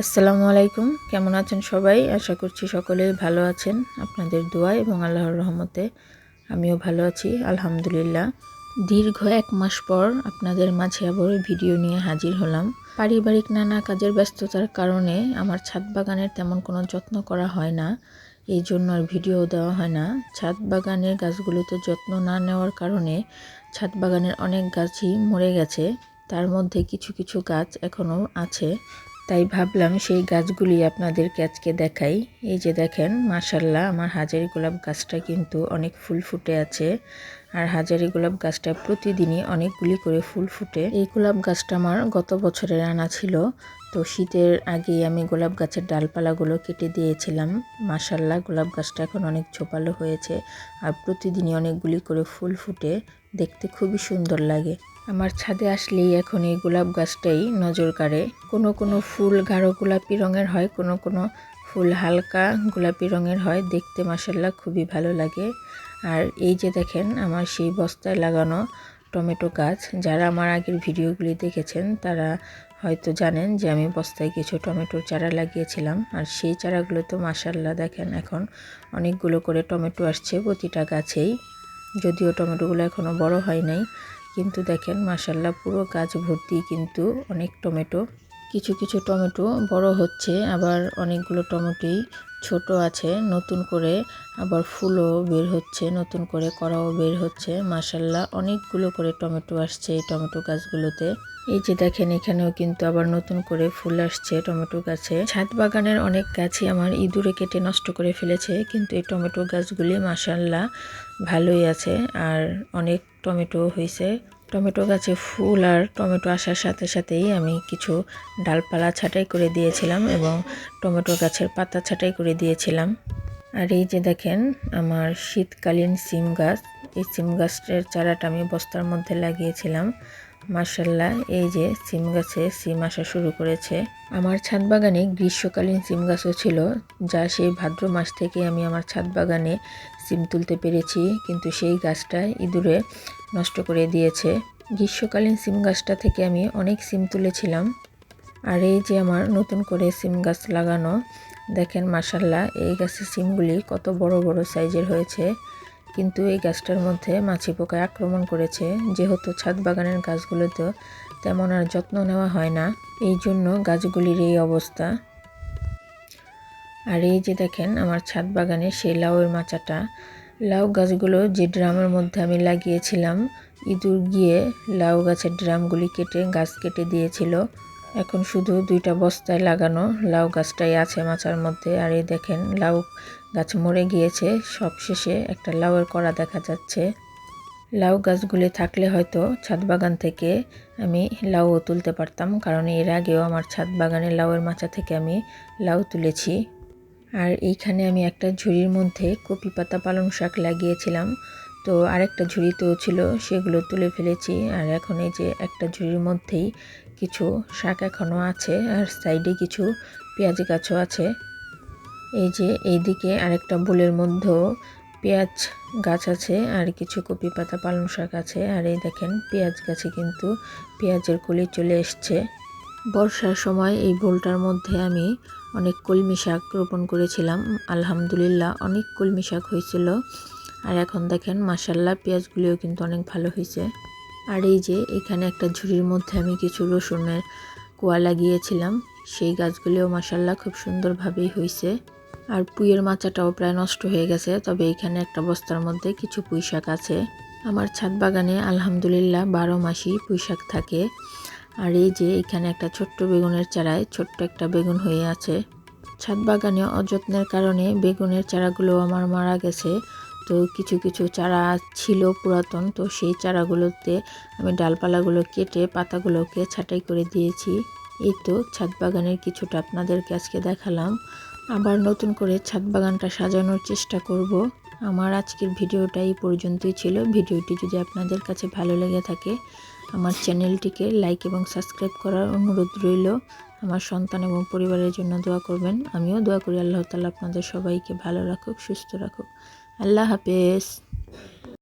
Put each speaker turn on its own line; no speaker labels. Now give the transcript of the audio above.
আসসালামু আলাইকুম। কেমন আছেন সবাই? আশা করছি সকলেই ভালো আছেন। আপনাদের দোয়া এবং আল্লাহর রহমতে আমিও ভালো আছি, আলহামদুলিল্লাহ। দীর্ঘ এক মাস পর আপনাদের মাঝে আবার ভিডিও নিয়ে হাজির হলাম। পারিবারিক নানা কাজের ব্যস্ততার কারণে আমার ছাদ বাগানের তেমন কোনো যত্ন করা হয় না। এই জন্য আর ভিডিও দেওয়া হয় না। ছাদ বাগানের গাছগুলোতে যত্ন না নেওয়ার কারণে ছাদ বাগানের অনেক গাছই মরে গেছে। তার মধ্যে কিছু কিছু গাছ এখনও আছে। তাই ভাবলাম সেই গাছগুলি আপনাদেরকে আজকে দেখাই। এই যে দেখেন মাশাল্লাহ আমার হাজারি গোলাপ গাছটা কিন্তু অনেক ফুল ফুটে আছে। আর হাজারি গোলাপ গাছটা প্রতিদিনই অনেকগুলি করে ফুল ফুটে। এই গোলাপ গাছটা আমার গত বছরের আনা ছিল। তো শীতের আগেই আমি গোলাপ গাছের ডালপালাগুলো কেটে দিয়েছিলাম। মাশাল্লাহ গোলাপ গাছটা এখন অনেক ছোপালো হয়েছে। আর প্রতিদিনই অনেকগুলি করে ফুল ফুটে। দেখতে খুবই সুন্দর লাগে। আমার ছাদে আসলেই এখন এই গোলাপ গাছটাই নজর কাড়ে। কোনো কোনো ফুল গাঢ় গোলাপি রঙের হয়, কোনো কোনো ফুল হালকা গোলাপি রঙের হয়। দেখতে মাসাল্লাহ খুবই ভালো লাগে। আর এই যে দেখেন আমার সেই বস্তায় লাগানো টমেটো গাছ, যারা আমার আগের ভিডিওগুলি দেখেছেন তারা হয়তো জানেন যে আমি বস্তায় কিছু টমেটোর চারা লাগিয়েছিলাম। আর সেই চারাগুলো তো মাসাল্লাহ দেখেন এখন অনেকগুলো করে টমেটো আসছে প্রতিটা গাছেই। যদিও টমেটোগুলো এখনও বড় হয় নাই কিন্তু দেখেন মাসাল্লাহ পুরো গাছ ভর্তি কিন্তু অনেক টমেটো। কিছু কিছু টমেটো বড় হচ্ছে, আবার অনেকগুলো টমেটোই ছোট আছে, নতুন করে আবার ফুলও বের হচ্ছে, নতুন করে কড়াও বের হচ্ছে। মাসাল্লাহ অনেকগুলো করে টমেটো আসছে এই টমেটো গাছগুলোতে। এই যে দেখেন, এখানেও কিন্তু আবার নতুন করে ফুল আসছে টমেটো গাছে। ছাদ বাগানের অনেক গাছই আমার ইঁদুরে কেটে নষ্ট করে ফেলেছে, কিন্তু এই টমেটো গাছগুলি মাসাল্লাহ ভালোই আছে, আর অনেক টমেটো হয়েছে। টমেটো গাছে ফুল আর টমেটো আসার সাথে সাথেই আমি কিছু ডালপালা ছাঁটাই করে দিয়েছিলাম এবং টমেটো গাছের পাতা ছাঁটাই করে দিয়েছিলাম। আর এই যে দেখেন, আমার শীতকালীন সিম গাছ, এই সিম গাছের চারাটা আমি বস্তার মধ্যে লাগিয়েছিলাম। মার্শাল্লাহ এই যে সিম গাছে সিম আসা শুরু করেছে। আমার ছাদ বাগানে গ্রীষ্মকালীন সিম গাছও ছিল, যা সেই ভাদ্র মাস থেকে আমি আমার ছাদ বাগানে সিম তুলতে পেরেছি, কিন্তু সেই গাছটা ইঁদুরে নষ্ট করে দিয়েছে। গ্রীষ্মকালীন সিম গাছটা থেকে আমি অনেক সিম তুলেছিলাম। আর এই যে আমার নতুন করে সিম গাছ লাগানো, দেখেন মাসাল্লাহ এই গাছের সিমগুলি কত বড় বড় সাইজের হয়েছে। কিন্তু এই গাছটার মধ্যে মাছি পোকায় আক্রমণ করেছে। যেহেতু ছাদ বাগানের গাছগুলোতেও তেমন আর যত্ন নেওয়া হয় না, এই জন্য গাছগুলির এই অবস্থা। আর এই যে দেখেন, আমার ছাদ বাগানে সেই লাউয়ের মাচাটা। লাউ গাছগুলো যে ড্রামের মধ্যে আমি লাগিয়েছিলাম, ইঁদুর গিয়ে লাউ গাছের ড্রামগুলি কেটে, গাছ কেটে দিয়েছিল। এখন শুধু দুইটা বস্তায় লাগানো লাউ গাছটাই আছে মাচার মধ্যে। আর এই দেখেন, লাউ গাছ মরে গিয়েছে। সব শেষে একটা লাউয়ের কড়া দেখা যাচ্ছে। লাউ গাছগুলি থাকলে হয়তো ছাদ বাগান থেকে আমি লাউও তুলতে পারতাম, কারণ এর আগেও আমার ছাদ বাগানে লাউয়ের মাচা থেকে আমি লাউ তুলেছি। আর এইখানে আমি একটা ঝুড়ির মধ্যে কপি পাতা পালং শাক লাগিয়েছিলাম। তো আরেকটা ঝুড়িতেও ছিল, সেগুলো তুলে ফেলেছি। আর এখন এই যে একটা ঝুড়ির মধ্যেই কিছু শাক এখনও আছে, আর সাইডে কিছু পেঁয়াজ গাছও আছে। এই যে এইদিকে আরেকটা বুলের মধ্যেও পেঁয়াজ গাছ আছে, আর কিছু কপি পাতা পালং শাক আছে, আর এই দেখেন পেঁয়াজ গাছে কিন্তু পেঁয়াজের কলি চলে এসছে। বর্ষার সময় এই বোলটার মধ্যে আমি অনেক কলমি শাক রোপণ করেছিলাম, আলহামদুলিল্লাহ অনেক কলমি শাক হয়েছিল। আর এখন দেখেন মাসাল্লাহ পেঁয়াজগুলিও কিন্তু অনেক ভালো হয়েছে। আর এই যে এখানে একটা ঝুড়ির মধ্যে আমি কিছু রসুনের কোয়া লাগিয়েছিলাম, সেই গাছগুলিও মাসাল্লাহ খুব সুন্দরভাবেই হয়েছে আর পুইয়ের মাচাটাও প্রায় নষ্ট হয়ে গেছে, তবে এখানে একটা বস্তার মধ্যে কিছু পুঁই শাক আছে। আমার ছাদ বাগানে আলহামদুলিল্লাহ বারো মাসই পুঁই শাক থাকে। আর এই যে এখানে একটা ছোট্ট বেগুনের চারায় ছোট্ট একটা বেগুন হয়ে আছে। ছাদ বাগানে অযত্নের কারণে বেগুনের চারাগুলো আমার মারা গেছে। তো কিছু কিছু চারা ছিল পুরাতন, তো সেই চারাগুলোতে আমি ডালপালাগুলো কেটে পাতাগুলোকে ছাঁটাই করে দিয়েছি। এই তো ছাদ বাগানের কিছুটা আপনাদেরকে আজকে দেখালাম। আবার নতুন করে ছাদ বাগানটা সাজানোর চেষ্টা করব। আমার আজকের ভিডিওটা এই পর্যন্তই ছিল। ভিডিওটি যদি আপনাদের কাছে ভালো লেগে থাকে, আমার চ্যানেলটিকে লাইক এবং সাবস্ক্রাইব করার অনুরোধ রইল। আমার সন্তান এবং পরিবারের জন্য দোয়া করবেন। আমিও দোয়া করি আল্লাহ তালা আপনাদের সবাইকে ভালো রাখুক, সুস্থ রাখুক। আল্লাহ হাফেজ।